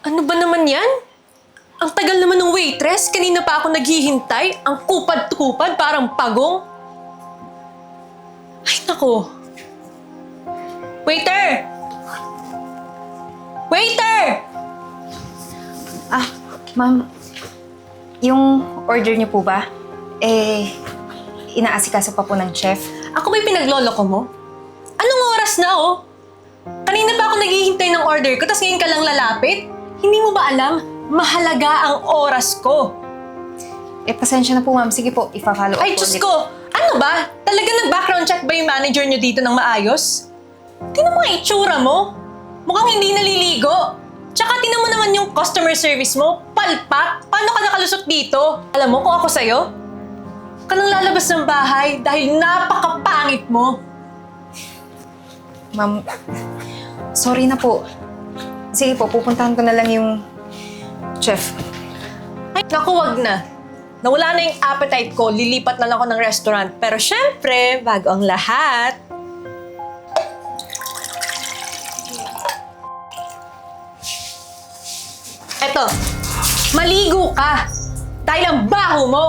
Ano ba naman yan? Ang tagal naman ng waitress. Kanina pa ako naghihintay. Ang kupad-kupad, parang pagong. Ay, nako. Waiter! Waiter! Ah, ma'am. Yung order niyo po ba? Eh, inaasikaso pa po ng chef. Ako may pinagloloko mo? Anong oras na, oh? Kanina pa ako naghihintay ng order ko, tapos ngayon ka lang lalapit? Hindi mo ba alam? Mahalaga ang oras ko. Eh, pasensya na po, ma'am. Sige po, ifa-follow up Ay, po Diyos ulit. ko! Ano ba? Talaga nag-background check ba yung manager nyo dito ng maayos? Tingnan mo nga itsura mo. Mukhang hindi naliligo. Tsaka tingnan mo naman yung customer service mo. Palpak! Paano ka nakalusot dito? Alam mo kung ako sa'yo? Ka nang lalabas ng bahay dahil napakapangit mo. Ma'am, sorry na po. Sige po, pupuntahan ko na lang yung chef. Ay, naku, wag na. Nawala na yung appetite ko, lilipat na lang ako ng restaurant. Pero syempre, bago ang lahat, Eto, maligo ka! Dahil ang baho mo!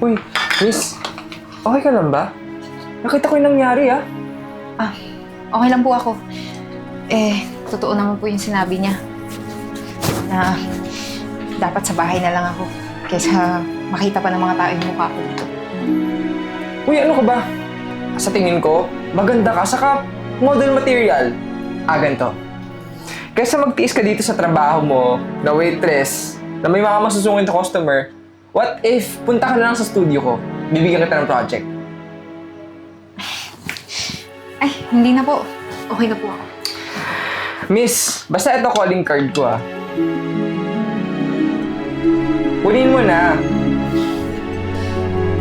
Uy, miss. Okay ka lang ba? Nakita ko yung nangyari ah. Ah, okay lang po ako. Eh, totoo naman po yung sinabi niya. Na dapat sa bahay na lang ako. Kaysa makita pa ng mga tao yung mukha ko dito. Uy, ano ka ba? Sa tingin ko, maganda ka, saka model material. Ah, ganito. Kaysa magtiis ka dito sa trabaho mo, na waitress, na may mga masusungin na customer, what if punta ka na lang sa studio ko? Bibigyan kita ng project. Ay, hindi na po. Okay na po ako. Miss, basta ito calling card ko ah. Kunin mo na.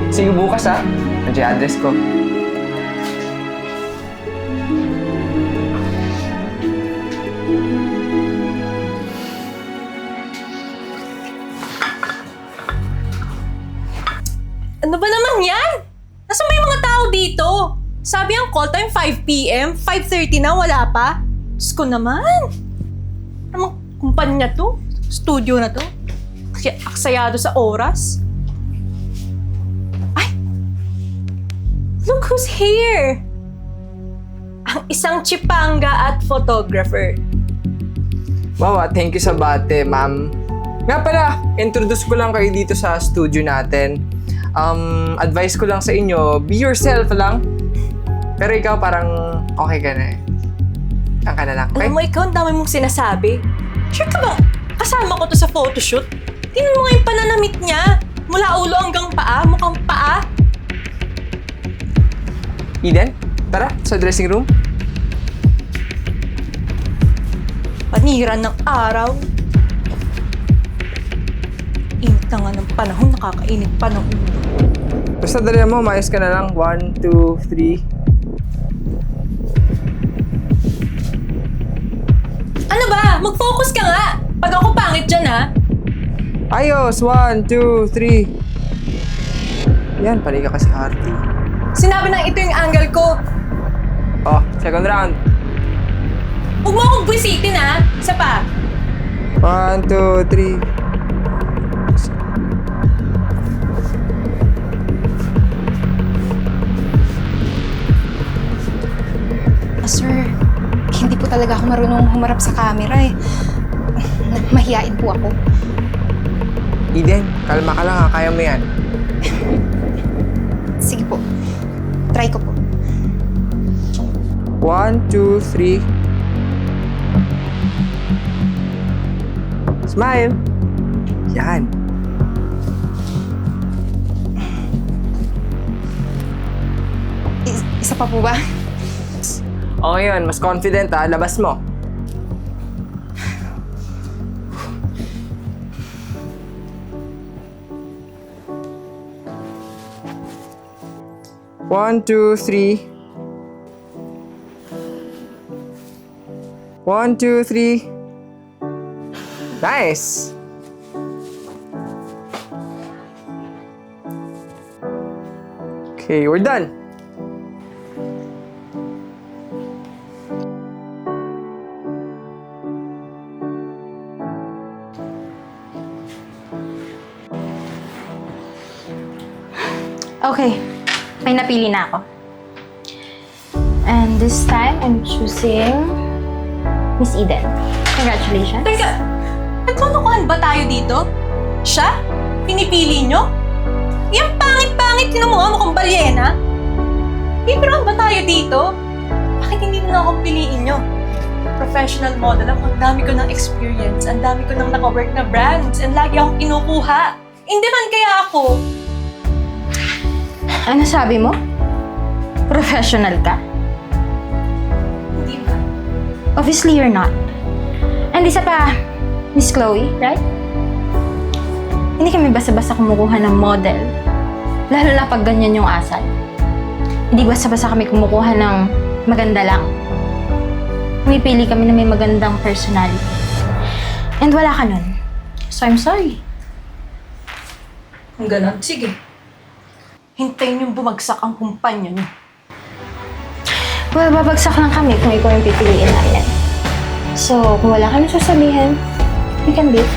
Sige bukas ah. Nandiyan address ko. Sabi ang call time 5pm, 5.30 na, wala pa. Diyos ko naman. Anong kumpanya to? Studio na to? Kaya aksayado sa oras? Ay! Look who's here! Ang isang chipanga at photographer. Wow, ah, thank you sa bate, ma'am. Nga pala, introduce ko lang kayo dito sa studio natin. Um, advice ko lang sa inyo, be yourself lang. Pero ikaw parang okay ka na eh. Ang ka na lang? Alam mo, ikaw ang dami mong sinasabi. Sure ka ba? Kasama ko to sa photoshoot. Tingnan mo nga yung pananamit niya. Mula ulo hanggang paa, mukhang paa. Eden, tara, sa dressing room. Panira ng araw. Init na nga ng panahon, nakakainit pa ng ulo. Basta dali mo, maayos ka na lang. One, two, three. Mag-focus ka nga! Pag ako pangit dyan, ha? Ayos! One, two, three. Yan, pali ka kasi arty. Sinabi nang ito yung angle ko. Oh, second round. Huwag mo akong buwisitin, ha? Isa pa. One, two, three. Talaga ako marunong humarap sa camera eh. Mahiyain po ako. Eden, kalma ka lang ha. Kaya mo yan. Sige po. Try ko po. One, two, three. Smile. Yan. Is- isa pa po ba? O ngayon, mas confident ha. Labas mo. One, two, three. One, two, three. Nice! Okay, we're done. Okay, may napili na ako. And this time, I'm choosing Miss Eden. Congratulations. Teka, nagtutukuhan ba tayo dito? Siya? Pinipili nyo? Yung pangit-pangit, kinamukha mo kong balyena? Pipiroan ba tayo dito? Bakit hindi na akong piliin nyo? Professional model ako, ang dami ko ng experience, ang dami ko ng naka-work na brands, and lagi akong kinukuha. Hindi man kaya ako. Ano sabi mo? Professional ka? Hindi ba? Obviously, you're not. And isa pa, Miss Chloe, right? Hindi kami basta-basta kumukuha ng model. Lalo na pag ganyan yung asal. Hindi basta-basta kami kumukuha ng maganda lang. Pumipili kami na may magandang personality. And wala ka nun. So I'm sorry. Kung ganon, sige. Hintayin yung bumagsak ang kumpanya nyo. Well, babagsak lang kami kung ikaw yung pipiliin namin. So, kung wala ka na sasabihin, we can leave.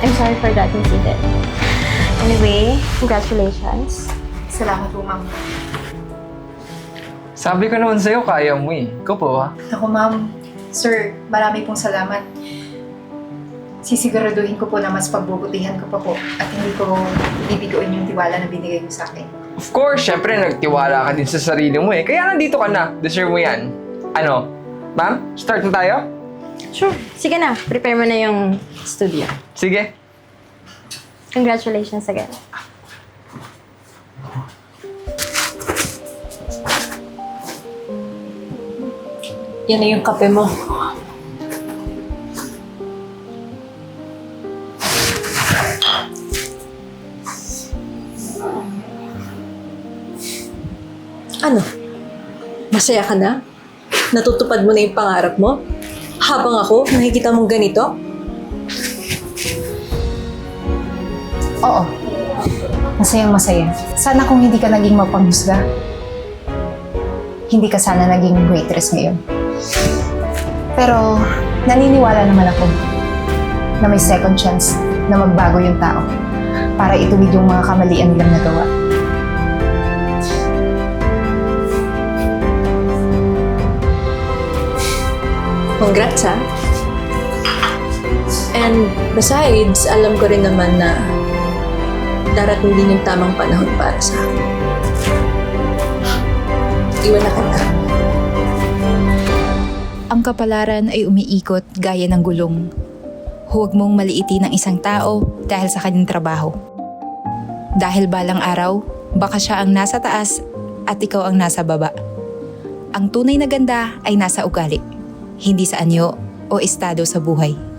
I'm sorry for that, Eden. Anyway, congratulations. Salamat po, ma'am. Sabi ko naman sa'yo, kaya mo eh. Ikaw po ah. Ako, ma'am. Sir, marami pong salamat. Sisiguraduhin ko po na mas pagbubutihan ko pa po at hindi ko bibiguin yung tiwala na binigay mo sa akin. Of course, syempre nagtiwala ka din sa sarili mo eh. Kaya nandito ka na. Deserve mo yan. Ano? Ma'am, start na tayo? Sure. Sige na, prepare mo na yung studio. Sige. Congratulations again. Yan na yung kape mo. Ano? Masaya ka na? Natutupad mo na yung pangarap mo? Habang ako, nakikita mong ganito? Oo. Masayang masaya. Sana kung hindi ka naging mapanghusga, hindi ka sana naging waitress ngayon. Pero naniniwala naman ako na may second chance na magbago yung tao para ituwid yung mga kamalian nilang nagawa. Congrats ha. And besides, alam ko rin naman na darating din yung tamang panahon para sa akin. Iwan na kita. Ang kapalaran ay umiikot gaya ng gulong. Huwag mong maliitin ang isang tao dahil sa kanyang trabaho. Dahil balang araw, baka siya ang nasa taas at ikaw ang nasa baba. Ang tunay na ganda ay nasa ugali, hindi sa anyo o estado sa buhay.